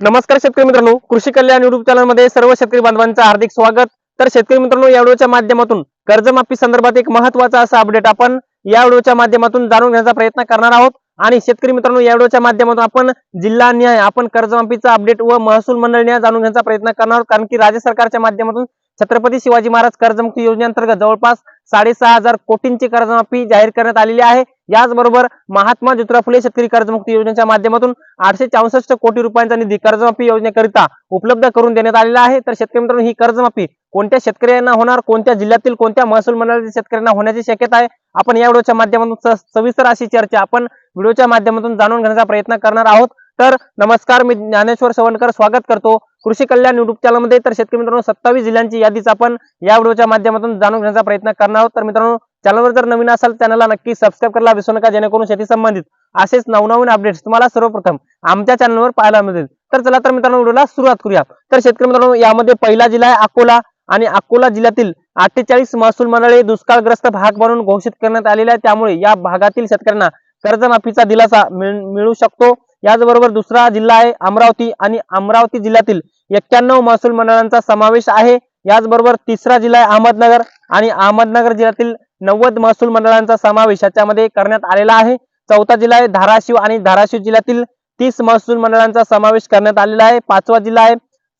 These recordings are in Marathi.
नमस्कार शेतकरी मित्रांनो. कृषी कल्याण युट्यूब चॅनलमध्ये सर्व शेतकरी बांधवांचं हार्दिक स्वागत. तर शेतकरी मित्रांनो या व्हिडिओच्या माध्यमातून कर्जमाफी संदर्भात एक महत्त्वाचा असा अपडेट आपण या व्हिडिओच्या माध्यमातून जाणून घेण्याचा प्रयत्न करणार आहोत. आणि शेतकरी मित्रांनो या व्हिडिओच्या माध्यमातून आपण जिल्हा न्याय आपण कर्जमाफीचा अपडेट व महसूल मंडळ न्याय जाणून घेण्याचा प्रयत्न करणार आहोत. कारण की राज्य सरकारच्या माध्यमातून छत्रपती शिवाजी महाराज कर्जमुक्ती योजनेअंतर्गत जवळपास साडेसहा हजार कोटींची कर्जमाफी जाहीर करण्यात आलेली आहे. याचबरोबर महात्मा ज्योतिराव फुले शेतकरी कर्जमुक्ती योजनेच्या माध्यमातून आठशे चौसष्ट कोटी रुपयांचा निधी कर्जमाफी योजनेकरिता उपलब्ध करून देण्यात आलेला आहे. तर शेतकरी मित्रांनो ही कर्जमाफी कोणत्या शेतकऱ्यांना होणार कोणत्या जिल्ह्यातील कोणत्या महसूल मंडळातील शेतकऱ्यांना होण्याची शक्यता आहे आपण या व्हिडिओच्या माध्यमातून सविस्तर अशी चर्चा आपण व्हिडिओच्या माध्यमातून जाणून घेण्याचा प्रयत्न करणार आहोत. तर नमस्कार मी ज्ञानेश्वर सवणकर स्वागत करतो. कृषी कल्याण युट्यूब तर शेतकरी मित्रांनो सत्तावीस जिल्ह्यांची यादीच आपण या व्हिडिओच्या माध्यमातून जाणून घेण्याचा प्रयत्न करणार आहोत. तर मित्रांनो चॅनलवर जर नवीन असाल चॅनलला नक्की सबस्क्राईब करायला विसरू नका जेणेकरून शेती संबंधित असेच नवनवीन अपडेट्स तुम्हाला सर्वप्रथम आमच्या चॅनलवर पाहायला मिळतील. तर चला तर मित्रांनो व्हिडिओला सुरुवात करूया तर शेतकरी मित्रांनो यामध्ये पहिला जिल्हा आहे अकोला आणि अकोला जिल्ह्यातील अठ्ठेचाळीस महसूल मंडळे दुष्काळग्रस्त भाग म्हणून घोषित करण्यात आलेले आहे. त्यामुळे या भागातील शेतकऱ्यांना कर्जमाफीचा दिलासा मिळू शकतो. याचबरोबर दुसरा जिल्हा आहे अमरावती आणि अमरावती जिल्ह्यातील एक्क्याण्णव महसूल मंडळांचा समावेश आहे. याचबरोबर तिसरा जिल्हा आहे अहमदनगर आणि अहमदनगर जिल्ह्यातील नव्वद महसूल मंडळांचा समावेश याच्यामध्ये करण्यात आलेला आहे. चौथा जिल्हा आहे धाराशिव आणि धाराशिव जिल्ह्यातील तीस महसूल मंडळांचा समावेश करण्यात आलेला आहे. पाचवा जिल्हा आहे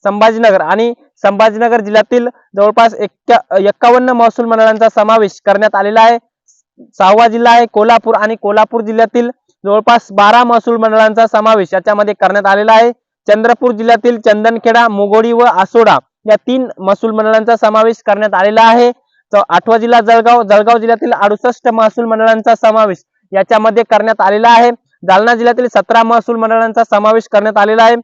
संभाजीनगर आणि संभाजीनगर जिल्ह्यातील जवळपास एक्क्या एक्कावन्न महसूल मंडळांचा समावेश करण्यात आलेला आहे. सहावा जिल्हा आहे कोल्हापूर आणि कोल्हापूर जिल्ह्यातील जवळपास बारा महसूल मंडळांचा समावेश याच्यामध्ये करण्यात आलेला आहे. चंद्रपूर जिल्ह्यातील चंदनखेडा मोगोडी व आसोडा या तीन महसूल मंडळांचा समावेश करण्यात आलेला आहे. आठवा जिल्हा जळगाव जळगाव जिल्ह्यातील अडुसष्ट महसूल मंडळांचा समावेश याच्यामध्ये करण्यात आलेला आहे. जालना जिल्ह्यातील सतरा महसूल मंडळांचा समावेश करण्यात आलेला आहे.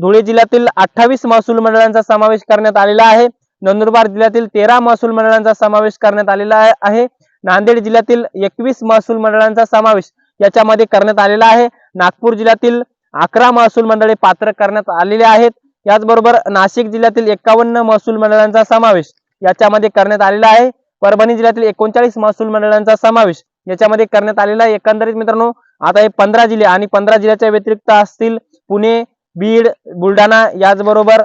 धुळे जिल्ह्यातील अठ्ठावीस महसूल मंडळांचा समावेश करण्यात आलेला आहे. नंदुरबार जिल्ह्यातील तेरा महसूल मंडळांचा समावेश करण्यात आलेला आहे. नांदेड जिल्ह्यातील एकवीस महसूल मंडळांचा समावेश याच्यामध्ये करण्यात आलेला आहे. नागपूर जिल्ह्यातील अकरा महसूल मंडळे पात्र करण्यात आलेले आहेत. याचबरोबर नाशिक जिल्ह्यातील एकावन्न महसूल मंडळांचा समावेश याच्यामध्ये करण्यात आलेला आहे. परभणी जिल्ह्यातील एकोणचाळीस महसूल मंडळांचा समावेश याच्यामध्ये करण्यात आलेला आहे. एकंदरीत मित्रांनो आता हे पंधरा जिल्हे आणि पंधरा जिल्ह्याच्या व्यतिरिक्त असतील पुणे बीड बुलढाणा याचबरोबर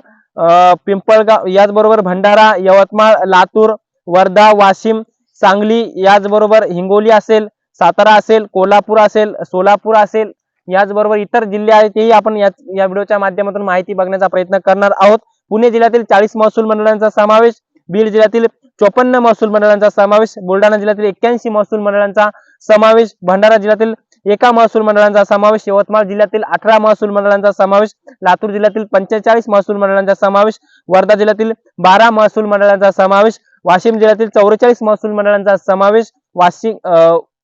पिंपळगाव याचबरोबर भंडारा यवतमाळ लातूर वर्धा वाशिम सांगली याचबरोबर हिंगोली असेल सातारा असेल कोल्हापूर असेल सोलापूर असेल याचबरोबर इतर जिल्हे आहेत तेही आपण या या व्हिडिओच्या माध्यमातून माहिती बघण्याचा प्रयत्न करणार आहोत. पुणे जिल्ह्यातील चाळीस महसूल मंडळांचा समावेश बीड जिल्ह्यातील चोपन्न महसूल मंडळांचा समावेश बुलढाणा जिल्ह्यातील एक्क्याऐंशी महसूल मंडळांचा समावेश भंडारा जिल्ह्यातील एका महसूल मंडळांचा समावेश यवतमाळ जिल्ह्यातील अठरा महसूल मंडळांचा समावेश लातूर जिल्ह्यातील पंचेचाळीस महसूल मंडळांचा समावेश वर्धा जिल्ह्यातील बारा महसूल मंडळांचा समावेश वाशिम जिल्ह्यातील चौवेचाळीस महसूल मंडळांचा समावेश वाशिम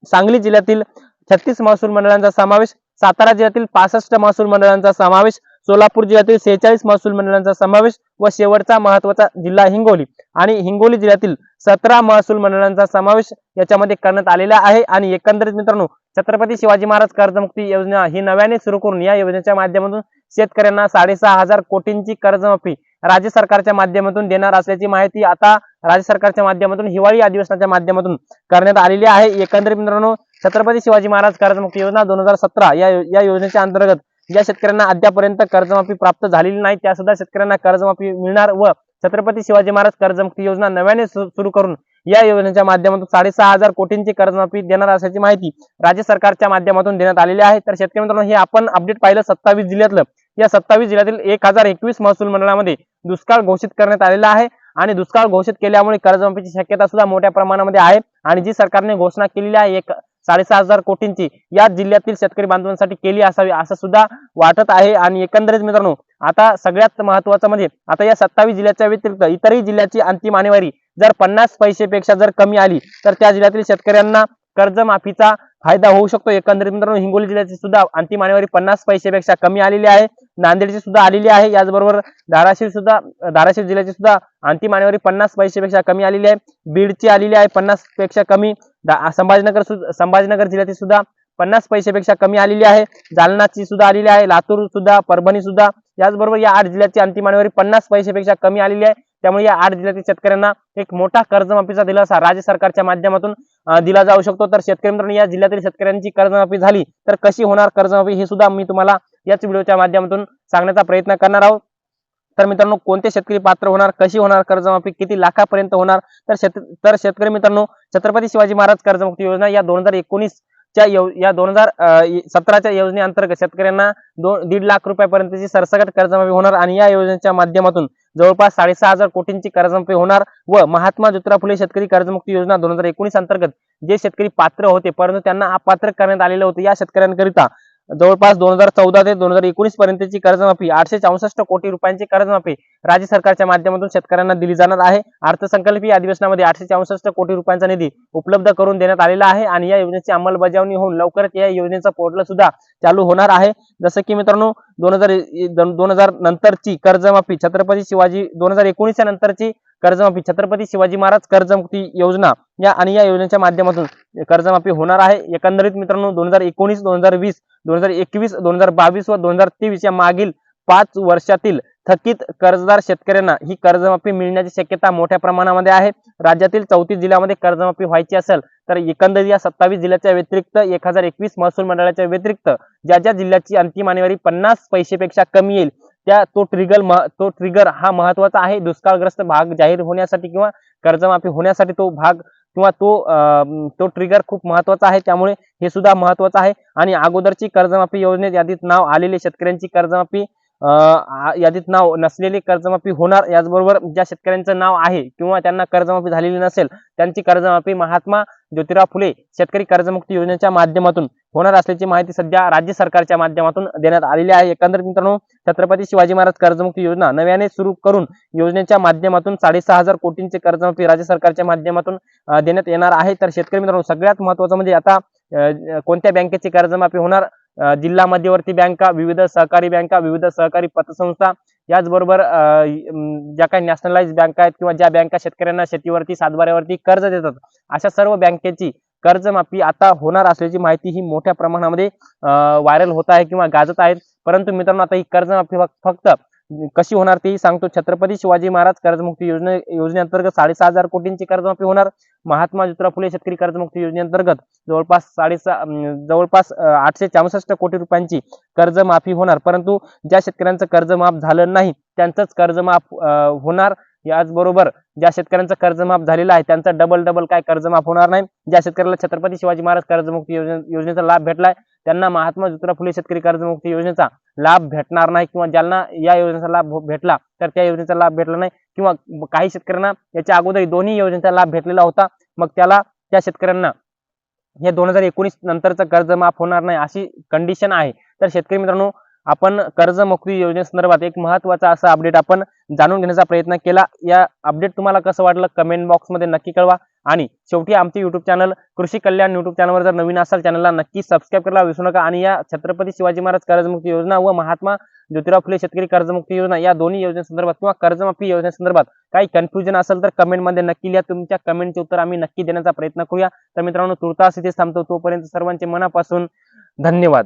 सांगली जिल्ह्यातील छत्तीस महसूल मंडळांचा समावेश सातारा जिल्ह्यातील पासष्ट महसूल मंडळांचा समावेश सोलापूर जिल्ह्यातील सेहेचाळीस महसूल मंडळांचा समावेश व शेवटचा महत्त्वाचा जिल्हा हिंगोली आणि हिंगोली जिल्ह्यातील सतरा महसूल मंडळांचा समावेश याच्यामध्ये करण्यात आलेला आहे. आणि एकंदरीत मित्रांनो छत्रपती शिवाजी महाराज कर्जमुक्ती योजना ही नव्याने सुरू करून या योजनेच्या माध्यमातून शेतकऱ्यांना साडेसहा हजार कोटींची कर्जमाफी राज्य सरकारच्या माध्यमातून देणार असल्याची माहिती आता राज्य सरकारच्या माध्यमातून हिवाळी अधिवेशनाच्या माध्यमातून करण्यात आलेली आहे. एकंदरीत मित्रांनो छत्रपती शिवाजी महाराज कर्जमुक्ती योजना दोन हजार सतरा या या योजनेच्या अंतर्गत ज्या शेतकऱ्यांना अद्यापर्यंत कर्जमाफी प्राप्त झालेली नाही त्या सुद्धा शेतकऱ्यांना कर्जमाफी मिळणार व छत्रपती शिवाजी महाराज कर्जमुक्ती योजना नव्याने सुरू करून या योजनेच्या माध्यमातून साडेसहा हजार कोटींची कर्जमाफी देणार असल्याची माहिती राज्य सरकारच्या माध्यमातून देण्यात आलेली आहे. तर शेतकरी मित्रांनो हे आपण अपडेट पाहिलं सत्तावीस जिल्ह्यातलं. या सत्तावीस जिल्ह्यातील एक हजार एकवीस महसूल मंडळामध्ये दुष्काळ घोषित करण्यात आलेला आहे आणि दुष्काळ घोषित केल्यामुळे कर्जमाफीची शक्यता सुद्धा मोठ्या प्रमाणामध्ये आहे आणि जी सरकारने घोषणा केलेली आहे एक साडेसहा हजार कोटींची या जिल्ह्यातील शेतकरी बांधवांसाठी केली असावी असं सुद्धा वाटत आहे. आणि एकंदरीत मित्रांनो आता सगळ्यात महत्वाचं म्हणजे आता या सत्तावीस जिल्ह्याच्या व्यतिरिक्त इतरही जिल्ह्याची अंतिम आणेवारी जर पन्नास पैसेपेक्षा जर कमी आली तर त्या जिल्ह्यातील शेतकऱ्यांना कर्जमाफीचा फायदा होऊ शकतो. एकंदरीत मित्रांनो हिंगोली जिल्ह्याची सुद्धा अंतिम आणेवारी पन्नास पैसेपेक्षा कमी आलेली आहे. नांदेडची सुद्धा आलेली आहे. याचबरोबर धाराशिव सुद्धा धाराशिव जिल्ह्याची सुद्धा अंतिम आणेवारी पन्नास पैसेपेक्षा कमी आलेली आहे. बीडची आलेली आहे पन्नासपेक्षा कमी. संभाजीनगर संभाजीनगर जिल्ह्याची सुद्धा पन्नास पैसेपेक्षा कमी आलेली आहे. जालनाची सुद्धा आलेली आहे. लातूर सुद्धा परभणी सुद्धा. याचबरोबर या आठ जिल्ह्याची अंतिम आणेवारी पन्नास पैसेपेक्षा कमी आलेली आहे. त्यामुळे या आठ जिल्ह्यातील शेतकऱ्यांना एक मोठा कर्जमाफीचा दिलासा राज्य सरकारच्या माध्यमातून दिला जाऊ शकतो. तर शेतकरी मित्रांनो या जिल्ह्यातील शेतकऱ्यांची कर्जमाफी झाली तर कशी होणार कर्जमाफी हे सुद्धा मी तुम्हाला याच व्हिडिओच्या माध्यमातून सांगण्याचा प्रयत्न करणार आहोत. तर मित्रांनो कोणते शेतकरी पात्र होणार कशी होणार कर्जमाफी किती लाखापर्यंत होणार? तर शेत तर शेतकरी मित्रांनो छत्रपती शिवाजी महाराज कर्जमुक्ती योजना या दोन हजार एकोणीस च्या या दोन हजार सतराच्या योजनेअंतर्गत शेतकऱ्यांना दोन दीड लाख रुपयापर्यंतची सरसकट कर्जमाफी होणार. आणि या योजनेच्या माध्यमातून जवळपास साडेसहा हजार कोटींची कर्जमाफी होणार व महात्मा ज्योतिराव फुले शेतकरी कर्जमुक्ती योजना दोन हजार एकोणीस अंतर्गत जे शेतकरी पात्र होते परंतु त्यांना अपात्र करण्यात आलेले होते या शेतकऱ्यांकरिता जवळपास दोन हजार चौदा ते दोन हजार एकोणीस पर्यंतची कर्जमाफी आठशे चौसष्ट कोटी रुपयांची कर्जमाफी राज्य सरकारच्या माध्यमातून शेतकऱ्यांना दिली जाणार आहे. अर्थसंकल्पीय अधिवेशनामध्ये आठशे चौसष्ट कोटी रुपयांचा निधी उपलब्ध करून देण्यात आलेला आहे आणि या योजनेची अंमलबजावणी होऊन लवकरच या योजनेचा पोर्टल सुद्धा चालू होणार आहे. जसं की मित्रांनो दोन हजार दोन हजार नंतरची कर्जमाफी छत्रपती शिवाजी दोन हजार एकोणीसच्या नंतरची कर्जमाफी छत्रपती शिवाजी महाराज कर्जमुक्ती योजना या आणि या योजनेच्या माध्यमातून कर्जमाफी होणार आहे. एकंदरीत मित्रांनो दोन हजार एकोणीस दोन हजार वीस दोन हजार एकवीस दोन हजार बावीस व दोन हजार तेवीस या मागील पाच वर्षातील थकीत कर्जदार शेतकऱ्यांना ही कर्जमाफी मिळण्याची शक्यता मोठ्या प्रमाणामध्ये आहे. राज्यातील चौतीस जिल्ह्यामध्ये कर्जमाफी व्हायची असेल तर एकंदरीत या सत्तावीस जिल्ह्याच्या व्यतिरिक्त एक हजार एकवीस महसूल मंडळाच्या व्यतिरिक्त ज्या ज्या जिल्ह्याची अंतिम आणेवारी पन्नास पैसेपेक्षा कमी येईल त्या तो ट्रिगर तो ट्रिगर हा महत्त्वाचा आहे. दुष्काळग्रस्त भाग जाहीर होण्यासाठी किंवा कर्जमाफी होण्यासाठी तो भाग किंवा तो तो ट्रिगर खूप महत्त्वाचा आहे. त्यामुळे हे सुद्धा महत्वाचं आहे. आणि अगोदरची कर्जमाफी योजनेत यादीत नाव आलेले शेतकऱ्यांची कर्जमाफी यादीत नाव नसलेली कर्जमाफी होणार. याचबरोबर ज्या शेतकऱ्यांचं नाव आहे किंवा त्यांना कर्जमाफी झालेली नसेल त्यांची कर्जमाफी महात्मा ज्योतिराव फुले शेतकरी कर्जमुक्ती योजनेच्या माध्यमातून होणार असल्याची माहिती सध्या राज्य सरकारच्या माध्यमातून देण्यात आलेली आहे. एकंदरीत मित्रांनो छत्रपती शिवाजी महाराज कर्जमुक्ती योजना नव्याने सुरू करून योजनेच्या माध्यमातून साडेसहा हजार कोटींचे कर्जमाफी राज्य सरकारच्या माध्यमातून देण्यात येणार आहे. तर शेतकरी मित्रांनो सगळ्यात महत्वाचं म्हणजे आता कोणत्या बँकेची कर्जमाफी होणार? जिल्हा मध्यवर्ती बँका विविध सहकारी बँका विविध सहकारी पतसंस्था याचबरोबर अं, ज्या काही नॅशनलाइज बँका आहेत किंवा ज्या बँका शेतकऱ्यांना शेतीवरती सातबाऱ्यावरती कर्ज देतात अशा सर्व बँकेची कर्जमाफी आता होणार असल्याची माहिती ही मोठ्या प्रमाणामध्ये व्हायरल होत आहे किंवा गाजत आहेत परंतु मित्रांनो आता ही कर्जमाफी फक्त कशी होणार तेही सांगतो. छत्रपती शिवाजी महाराज कर्जमुक्ती योजने योजनेअंतर्गत साडेसहा हजार कोटींची कर्जमाफी होणार. महात्मा ज्योतिराव फुले शेतकरी कर्जमुक्ती योजनेअंतर्गत जवळपास साडेसहा जवळपास आठशे चौसष्ट कोटी रुपयांची कर्जमाफी होणार. परंतु ज्या शेतकऱ्यांचं कर्ज माफ झालं नाही त्यांचंच कर्ज माफ होणार. याचबरोबर ज्या शेतकऱ्यांचं कर्ज माफ झालेलं आहे त्यांचा डबल डबल काय कर्ज माफ होणार नाही. ज्या शेतकऱ्याला छत्रपती शिवाजी महाराज कर्जमुक्ती योजने योजनेचा लाभ भेटलाय त्यांना महात्मा ज्योतिराव फुले शेतकरी कर्जमुक्ती योजनेचा लाभ भेटणार नाही किंवा ज्यांना या योजनेचा लाभ भेटला तर त्या योजनेचा लाभ भेटला नाही किंवा काही शेतकऱ्यांना याच्या अगोदर दोन्ही योजनेचा लाभ भेटलेला होता मग त्याला त्या शेतकऱ्यांना हे दोन हजार एकोणीस नंतरचं कर्ज माफ होणार नाही अशी कंडिशन आहे. तर शेतकरी मित्रांनो आपण कर्जमुक्ती योजनेसंदर्भात एक महत्त्वाचा असा अपडेट आपण जाणून घेण्याचा प्रयत्न केला. या अपडेट तुम्हाला कसं वाटलं कमेंट बॉक्समध्ये नक्की कळवा. आणि शेवटी आमचे युट्यूब चॅनल कृषी कल्याण युट्यूब चॅनलवर जर नवीन असाल चॅनलला नक्की सबस्क्राईब करायला विसरू नका. आणि या छत्रपती शिवाजी महाराज कर्जमुक्ती योजना व महात्मा ज्योतिराव फुले शेतकरी कर्जमुक्ती योजना या दोन्ही योजनेसंदर्भात किंवा कर्जमाफी योजनेसंदर्भात काही कन्फ्युजन असेल तर कमेंटमध्ये नक्की लिहा. तुमच्या कमेंटचे उत्तर आम्ही नक्की देण्याचा प्रयत्न करूया. तर मित्रांनो तुर्तास इथेच थांबतो. तोपर्यंत सर्वांचे मनापासून धन्यवाद.